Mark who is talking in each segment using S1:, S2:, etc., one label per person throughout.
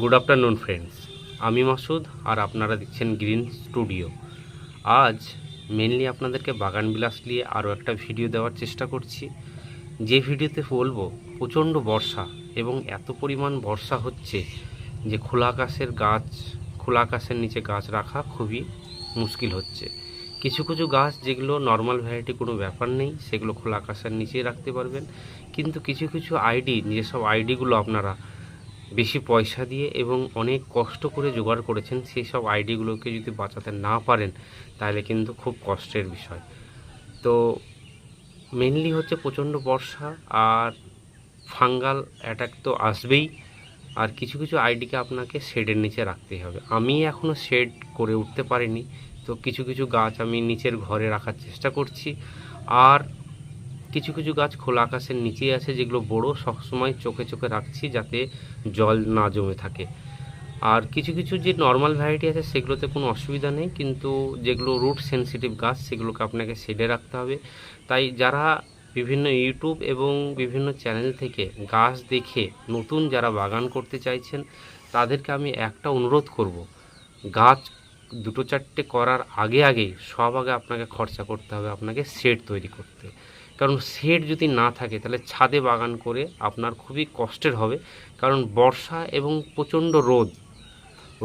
S1: Good afternoon friends আমি মাসুদ আর আপনারা দেখছেন গ্রিন স্টুডিও আজ মেনলি আপনাদেরকে বাগান বিলাস নিয়ে আরও একটা ভিডিও দেওয়ার চেষ্টা করছি। যে ভিডিওতে বলব, প্রচণ্ড বর্ষা এবং এত পরিমাণ বর্ষা হচ্ছে যে খোলা আকাশের গাছ, খোলা আকাশের নিচে গাছ রাখা খুবই মুশকিল হচ্ছে। কিছু কিছু গাছ যেগুলো নর্মাল ভ্যারাইটি কোনো ব্যাপার নেই, সেগুলো খোলা আকাশের নিচেই রাখতে পারবেন। কিন্তু কিছু কিছু আইডি যেসব আইডিগুলো আপনারা বেশি পয়সা দিয়ে এবং অনেক কষ্ট করে জোগাড় করেছেন সেই সব আইডিগুলোকে যদি বাঁচাতে না পারেন, তাহলে কিন্তু খুব কষ্টের বিষয়। তো মেনলি হচ্ছে প্রচণ্ড বর্ষা আর ফাঙ্গাল অ্যাটাক তো আসবেই। আর কিছু কিছু আইডিকে আপনাকে শেডের নিচে রাখতেই হবে। আমি এখনও শেড করে উঠতে পারিনি, তো কিছু কিছু গাছ আমি নিচের ঘরে রাখার চেষ্টা করছি। আর কিছু কিছু গাছ খোলা আকাশের নিচেই আছে, যেগুলো বড়, সবসময় চোখে চোখে রাখছি যাতে জল না জমে থাকে। আর কিছু কিছু যে নর্মাল ভ্যারাইটি আছে, সেগুলোতে কোনো অসুবিধা নেই, কিন্তু যেগুলো রুট সেনসিটিভ গাছ, সেগুলোকে আপনাকে শেডে রাখতে হবে। তাই যারা বিভিন্ন ইউটিউব এবং বিভিন্ন চ্যানেল থেকে গাছ দেখে নতুন যারা বাগান করতে চাইছেন, তাদেরকে আমি একটা অনুরোধ করব, গাছ দুটো চারটে করার আগে আগেই সব আগে আপনাকে খরচা করতে হবে, আপনাকে শেড তৈরি করতে। কারণ শেড যদি না থাকে, তাহলে ছাদে বাগান করে আপনার খুবই কষ্টের হবে। কারণ বর্ষা এবং প্রচণ্ড রোদ,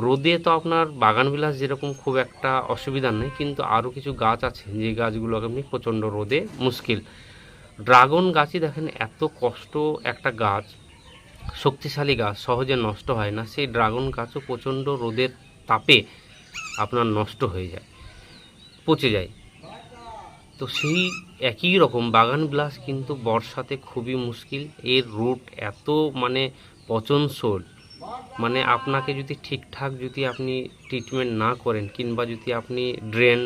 S1: রোদে তো আপনার বাগান বিলাস যেরকম খুব একটা অসুবিধা নেই, কিন্তু আরও কিছু গাছ আছে, যে গাছগুলো আপনি প্রচণ্ড রোদে মুশকিল। ড্রাগন গাছই দেখেন এত কষ্ট একটা গাছ, শক্তিশালী গাছ, সহজে নষ্ট হয় না। সেই ড্রাগন গাছও প্রচণ্ড রোদের তাপে আপনার নষ্ট হয়ে যায়, পচে যায়। তো সেই একই রকম, বাগান গ্লাস কিন্তু বর্ষাতে খুবই মুশকিল। এর রুট এত মানে পচনশীল মানে আপনাকে যদি ঠিকঠাক যদি আপনি ট্রিটমেন্ট না করেন কিংবা যদি আপনি ড্রেন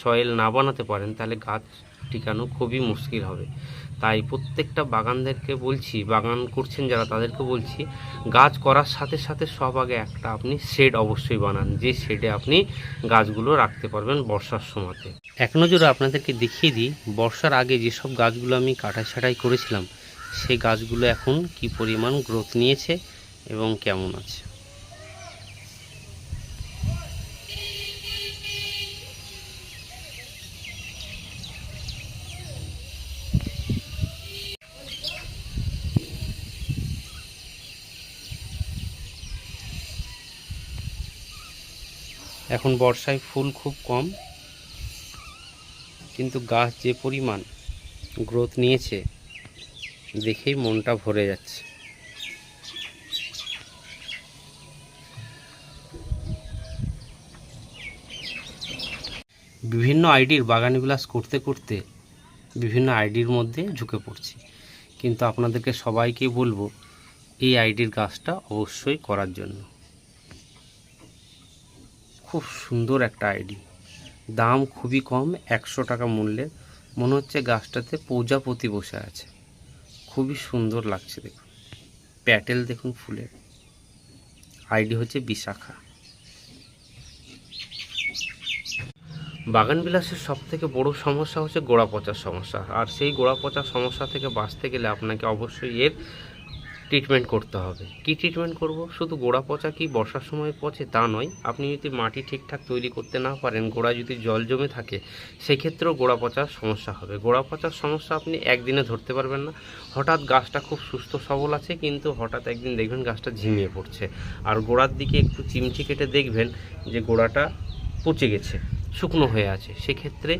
S1: সয়েল না বানাতে পারেন, তাহলে গাছ টিকানো খুবই মুশকিল হবে। তাই প্রত্যেকটা বাগানদেরকে বলছি, বাগান করছেন যারা তাদেরকে বলছি, গাছ করার সাথে সাথে সব আগে একটা আপনি শেড অবশ্যই বানান, যে শেডে আপনি গাছগুলো রাখতে পারবেন বর্ষার সময়তে। এক নজরে আপনাদেরকে দেখিয়ে দিই, বর্ষার আগে যেসব গাছগুলো আমি কাটাই ছাটাই করেছিলাম, সেই গাছগুলো এখন কি পরিমাণ গ্রোথ নিয়েছে এবং কেমন আছে? এখন বর্ষায় ফুল খুব কম, কিন্তু গাছ যে পরিমাণ গ্রোথ নিয়েছে, দেখেই মনটা ভরে যাচ্ছে। বিভিন্ন আইডির বাগান বিলাস করতে করতে বিভিন্ন আইডির মধ্যে ঝুঁকে পড়ছি। কিন্তু আপনাদেরকে সবাইকে বলব, এই আইডির গাছটা অবশ্যই করার জন্য। খুব সুন্দর একটা আইডি। দাম খুবই কম, একশো টাকা মূল্যের। মনে হচ্ছে গাছটাতে প্রজাপতি বসে আছে। খুবই সুন্দর লাগছে দেখুন। প্যাটেল দেখুন ফুলের। আইডি হচ্ছে বিশাখা। বাগান বিলাসের সব থেকে বড় সমস্যা হচ্ছে গোড়া পচার সমস্যা। আর সেই গোড়া পচার সমস্যা থেকে বাঁচতে গেলে আপনাকে অবশ্যই এর ট্রিটমেন্ট করতে হবে। কি ট্রিটমেন্ট করব? শুধু গোড়া পচা কি বর্ষার সময় পচে তা নয়, আপনি যদি মাটি ঠিকঠাক তৈরি করতে না পারেন, গোড়া যদি জল জমে থাকে, সেক্ষেত্রেও গোড়া পচার সমস্যা হবে। গোড়া পচার সমস্যা আপনি একদিনে ধরতে পারবেন না। হঠাৎ গাছটা খুব সুস্থ সবল আছে, কিন্তু হঠাৎ একদিন দেখবেন গাছটা ঝিমিয়ে পড়ছে। আর গোড়ার দিকে একটু চিমটি কেটে দেখবেন যে গোড়াটা পচে গেছে। শুকনো হয়ে আছে। সেক্ষেত্রে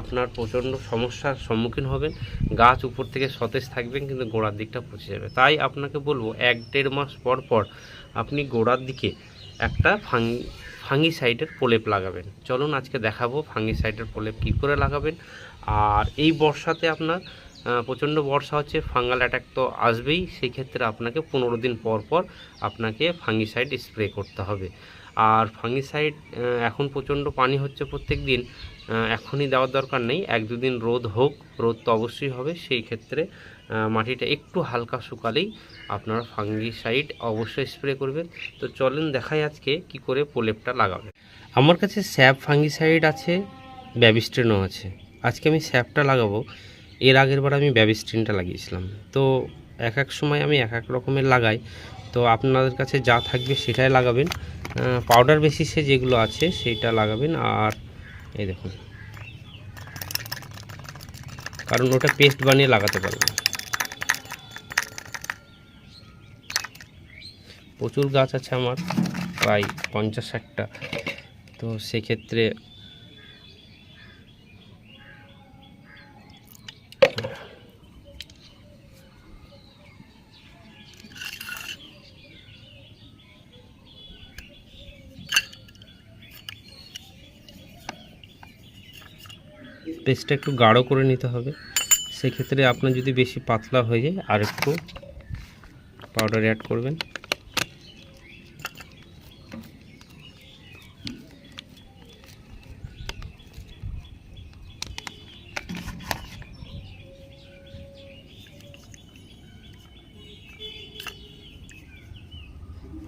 S1: আপনার প্রচণ্ড সমস্যার সম্মুখীন হবেন। গাছ উপর থেকে সতেজ থাকবেন, কিন্তু গোড়ার দিকটা পচে যাবে। তাই আপনাকে বলব, এক দেড় মাস পর পর আপনি গোড়ার দিকে একটা ফাঙ্গি, ফাঙ্গিসাইডের প্রলেপ লাগাবেন। চলুন আজকে দেখাবো ফাঙ্গিসাইডের প্রলেপ কী করে লাগাবেন। আর এই বর্ষাতে আপনার প্রচণ্ড বর্ষা হচ্ছে, ফাঙ্গাল অ্যাটাক তো আসবেই সেই ক্ষেত্রে আপনাকে পনেরো দিন পর পর আপনাকে ফাঙ্গিসাইড স্প্রে করতে হবে। আর ফাঙ্গিসাইড এখন প্রচণ্ড পানি হচ্ছে প্রত্যেক দিন এখনই দেওয়ার দরকার নেই, এক দুদিন রোদ হোক, রোদ তো অবশ্যই হবে, সেই ক্ষেত্রে মাটিটা একটু হালকা শুকালেই আপনারা ফাঙ্গিসাইড অবশ্যই স্প্রে করবেন। তো চলেন দেখাই আজকে কি করে প্রলেপটা লাগাবে আমার কাছে স্যাপ ফাঙ্গিসাইড আছে, ব্যাবিস্ট্রেনও আছে। আজকে আমি স্যাপটা লাগাবো। এর আগের বার আমি ব্যাবিস্ট্রিনটা লাগিয়েছিলাম। তো এক এক সময় আমি এক এক রকমের লাগাই। তো আপনাদের কাছে যা থাকবে সেটাই লাগাবেন। পাউডার বেসিসে যেগুলো আছে সেটা লাগাবেন। আর এই দেখুন। কারণ ওটা পেস্ট বানিয়ে লাগাতে পারবেন প্রচুর গাছ আছে আমার, প্রায় পঞ্চাশ ষাটটা। তো সেক্ষেত্রে পেস্টটা একটু গাঢ় করে নিতে হবে। সেক্ষেত্রে আপনার যদি বেশি পাতলা হয়ে যায় আর একটু পাউডার অ্যাড করবেন।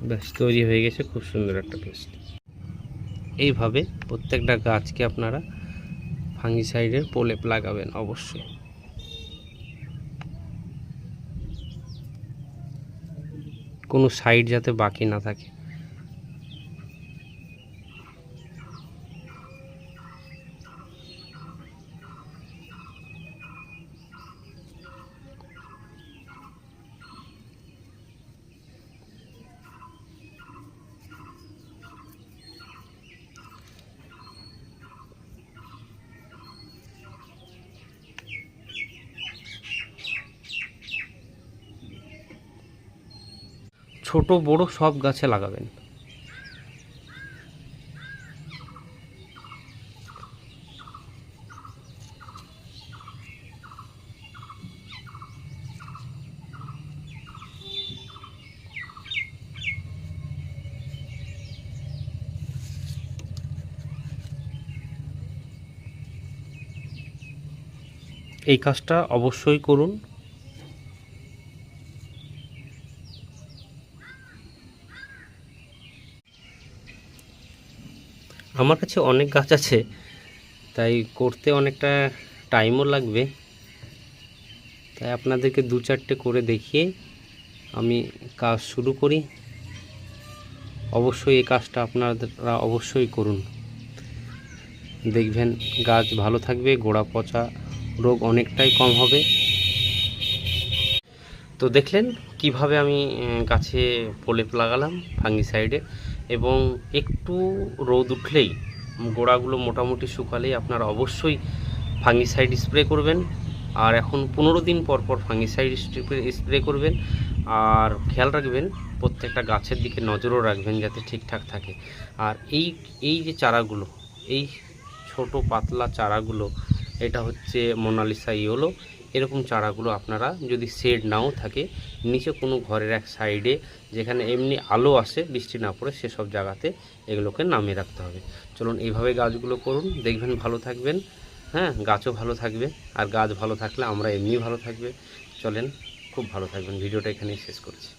S1: ব্যাস, তৈরি হয়ে গেছে খুব সুন্দর একটা পেস্ট। এইভাবে প্রত্যেকটা গাছকে আপনারা ফাঙ্গিসাইডের প্রলেপ লাগাবেন অবশ্যই। কোনো সাইড যাতে বাকি না থাকে। ছোট বড় সব গাছে লাগাবেন। এই কাজটা অবশ্যই করুন। আমার কাছে অনেক গাছ আছে, তাই করতে অনেকটা টাইমও লাগবে। তাই আপনাদেরকে দু চারটে করে দেখিয়ে আমি কাজ শুরু করি। অবশ্যই এই কাজটা আপনারা অবশ্যই করুন। দেখবেন গাছ ভালো থাকবে, গোড়া পচা রোগ অনেকটাই কম হবে। তো দেখলেন কীভাবে আমি গাছে প্রলেপ লাগালাম ফাঙ্গিসাইডে। এবং একটু রোদ উঠলেই গোড়াগুলো মোটামুটি শুকালেই আপনারা অবশ্যই ফাঙ্গিসাইড স্প্রে করবেন। আর এখন পনেরো দিন পর পর ফাঙ্গিসাইড স্প্রে করবেন। আর খেয়াল রাখবেন, প্রত্যেকটা গাছের দিকে নজরও রাখবেন যাতে ঠিকঠাক থাকে। আর এই এই যে চারাগুলো, এই ছোট পাতলা চারাগুলো, এটা হচ্ছে মোনালিসা ইয়োলো। এরকম চারাগুলো আপনারা যদি শেড নাও থাকে, নিচে কোনো ঘরের এক সাইডে যেখানে এমনি আলো আসে, বৃষ্টি না পড়ে, সেসব জায়গাতে এগুলোকে নামিয়ে রাখতে হবে। চলুন এইভাবে গাছগুলো করুন, দেখবেন ভালো থাকবেন হ্যাঁ গাছও ভালো থাকবে, আর গাছ ভালো থাকলে আমরা এমনি ভালো থাকবে। চলেন, খুব ভালো থাকবেন। ভিডিওটা এখানেই শেষ করছি।